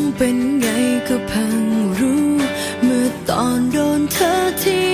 งเป็นไงก็เพิ่งรู้ เมื่อตอนโดนเธอทิ้ง